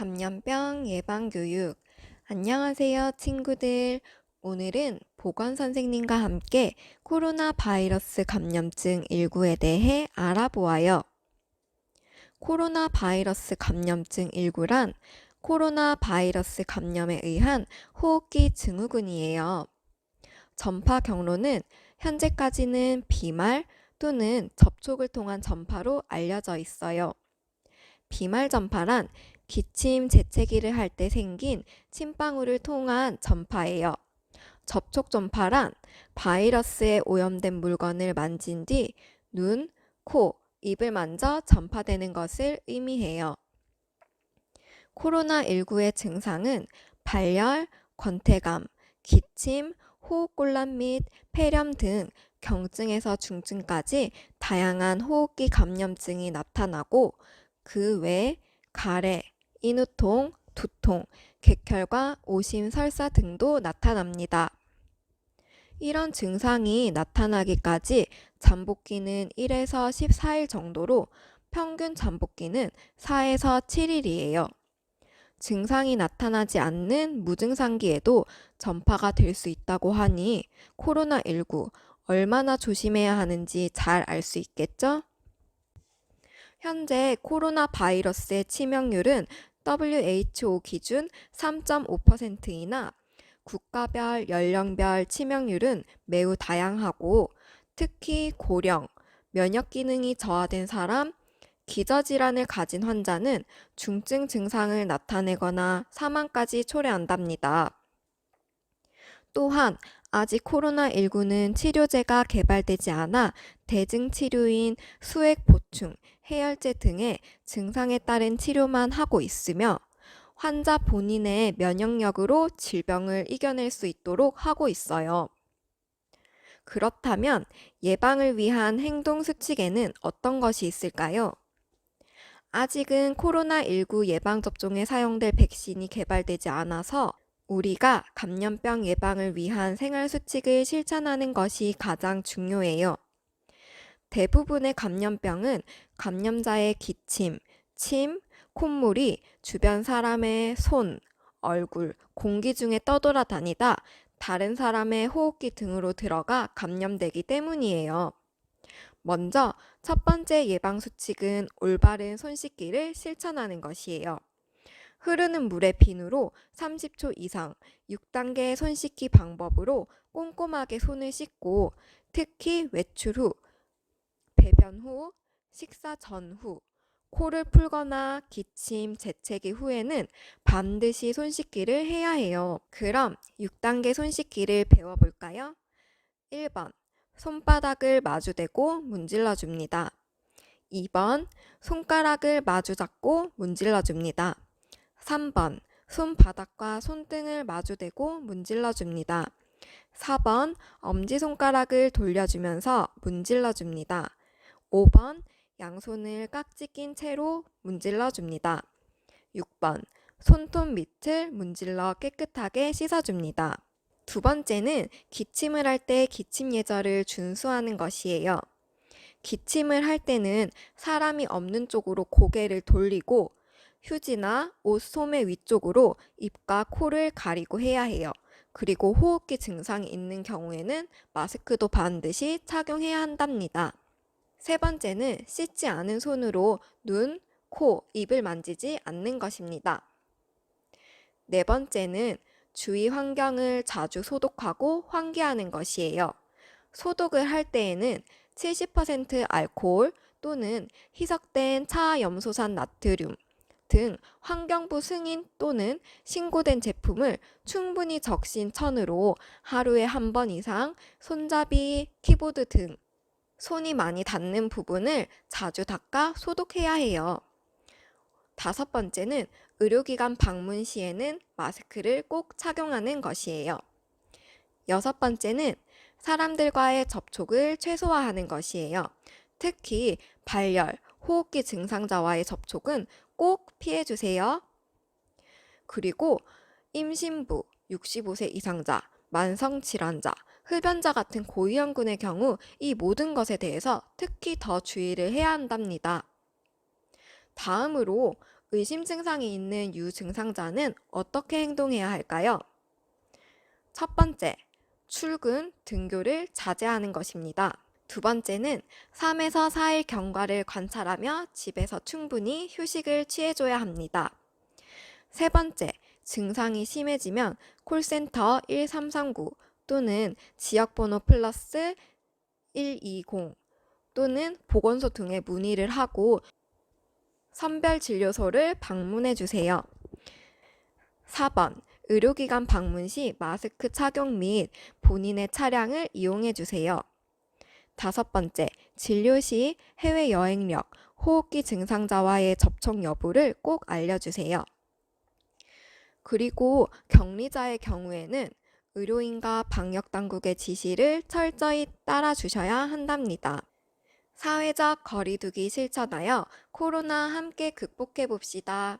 감염병 예방교육. 안녕하세요, 친구들. 오늘은 보건 선생님과 함께 코로나 바이러스 감염증 19에 대해 알아보아요. 코로나 바이러스 감염증 19란 코로나 바이러스 감염에 의한 호흡기 증후군이에요. 전파 경로는 현재까지는 비말 또는 접촉을 통한 전파로 알려져 있어요. 비말 전파란 기침, 재채기를 할 때 생긴 침방울을 통한 전파예요. 접촉 전파란 바이러스에 오염된 물건을 만진 뒤 눈, 코, 입을 만져 전파되는 것을 의미해요. 코로나19의 증상은 발열, 권태감, 기침, 호흡곤란 및 폐렴 등 경증에서 중증까지 다양한 호흡기 감염증이 나타나고 그외 가래, 인후통, 두통, 객혈과 오심, 설사 등도 나타납니다. 이런 증상이 나타나기까지 잠복기는 1에서 14일 정도로 평균 잠복기는 4에서 7일이에요. 증상이 나타나지 않는 무증상기에도 전파가 될 수 있다고 하니 코로나19 얼마나 조심해야 하는지 잘 알 수 있겠죠? 현재 코로나 바이러스의 치명률은 WHO 기준 3.5%이나 국가별, 연령별 치명률은 매우 다양하고 특히 고령, 면역 기능이 저하된 사람, 기저질환을 가진 환자는 중증 증상을 나타내거나 사망까지 초래한답니다. 또한 아직 코로나19는 치료제가 개발되지 않아 대증 치료인 수액 보충, 해열제 등의 증상에 따른 치료만 하고 있으며 환자 본인의 면역력으로 질병을 이겨낼 수 있도록 하고 있어요. 그렇다면 예방을 위한 행동 수칙에는 어떤 것이 있을까요? 아직은 코로나19 예방접종에 사용될 백신이 개발되지 않아서 우리가 감염병 예방을 위한 생활 수칙을 실천하는 것이 가장 중요해요. 대부분의 감염병은 감염자의 기침, 침, 콧물이 주변 사람의 손, 얼굴, 공기 중에 떠돌아다니다 다른 사람의 호흡기 등으로 들어가 감염되기 때문이에요. 먼저 첫 번째 예방 수칙은 올바른 손 씻기를 실천하는 것이에요. 흐르는 물에 비누로 30초 이상 6단계 손 씻기 방법으로 꼼꼼하게 손을 씻고 특히 외출 후, 배변 후, 식사 전 후, 코를 풀거나 기침, 재채기 후에는 반드시 손 씻기를 해야 해요. 그럼 6단계 손 씻기를 배워볼까요? 1번. 손바닥을 마주대고 문질러 줍니다. 2번. 손가락을 마주 잡고 문질러 줍니다. 3번. 손바닥과 손등을 마주대고 문질러 줍니다. 4번. 엄지손가락을 돌려주면서 문질러 줍니다. 5번. 양손을 깍지 낀 채로 문질러 줍니다. 6번. 손톱 밑을 문질러 깨끗하게 씻어줍니다. 두 번째는 기침을 할 때 기침 예절을 준수하는 것이에요. 기침을 할 때는 사람이 없는 쪽으로 고개를 돌리고 휴지나 옷 소매 위쪽으로 입과 코를 가리고 해야 해요. 그리고 호흡기 증상이 있는 경우에는 마스크도 반드시 착용해야 한답니다. 세 번째는 씻지 않은 손으로 눈, 코, 입을 만지지 않는 것입니다. 네 번째는 주위 환경을 자주 소독하고 환기하는 것이에요. 소독을 할 때에는 70% 알코올 또는 희석된 차염소산 나트륨 등 환경부 승인 또는 신고된 제품을 충분히 적신 천으로 하루에 한 번 이상 손잡이, 키보드 등 손이 많이 닿는 부분을 자주 닦아 소독해야 해요. 다섯 번째는 의료기관 방문 시에는 마스크를 꼭 착용하는 것이에요. 여섯 번째는 사람들과의 접촉을 최소화하는 것이에요. 특히 발열, 호흡기 증상자와의 접촉은 꼭 피해주세요. 그리고 임신부, 65세 이상자, 만성질환자, 흡연자 같은 고위험군의 경우 이 모든 것에 대해서 특히 더 주의를 해야 한답니다. 다음으로 의심 증상이 있는 유증상자는 어떻게 행동해야 할까요? 첫 번째, 출근, 등교를 자제하는 것입니다. 두 번째는 3에서 4일 경과를 관찰하며 집에서 충분히 휴식을 취해줘야 합니다. 세 번째, 증상이 심해지면 콜센터 1339 또는 지역번호 플러스 120 또는 보건소 등에 문의를 하고 선별 진료소를 방문해 주세요. 4번, 의료기관 방문 시 마스크 착용 및 본인의 차량을 이용해 주세요. 다섯 번째, 진료 시 해외 여행력, 호흡기 증상자와의 접촉 여부를 꼭 알려주세요. 그리고 격리자의 경우에는 의료인과 방역당국의 지시를 철저히 따라주셔야 한답니다. 사회적 거리두기 실천하여 코로나 함께 극복해 봅시다.